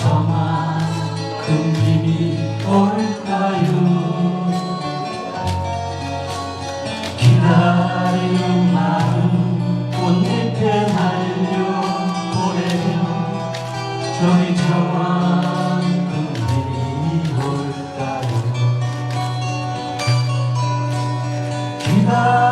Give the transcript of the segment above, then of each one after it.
저만큼 힘이 올까요? 기다리는 마음 꽃잎에 날려 보내면 저희 저만큼 힘이 올까요? 기다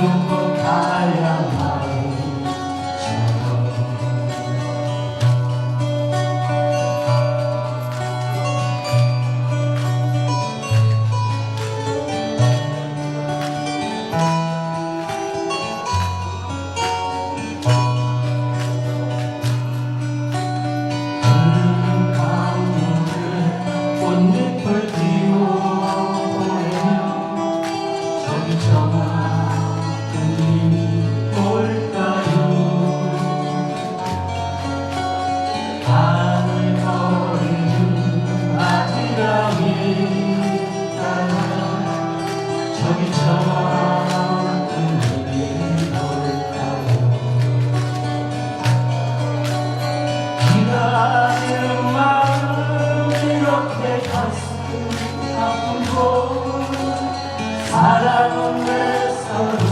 영원하야만 사실은 마음 이렇게 가슴 아프고 사랑은 내 서로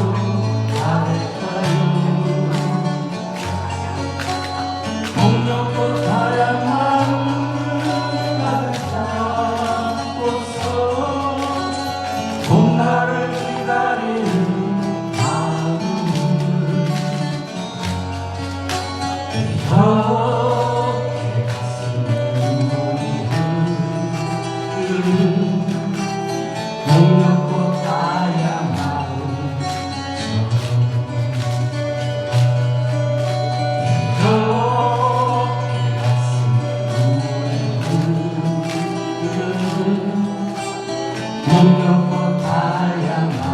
두려워 타야만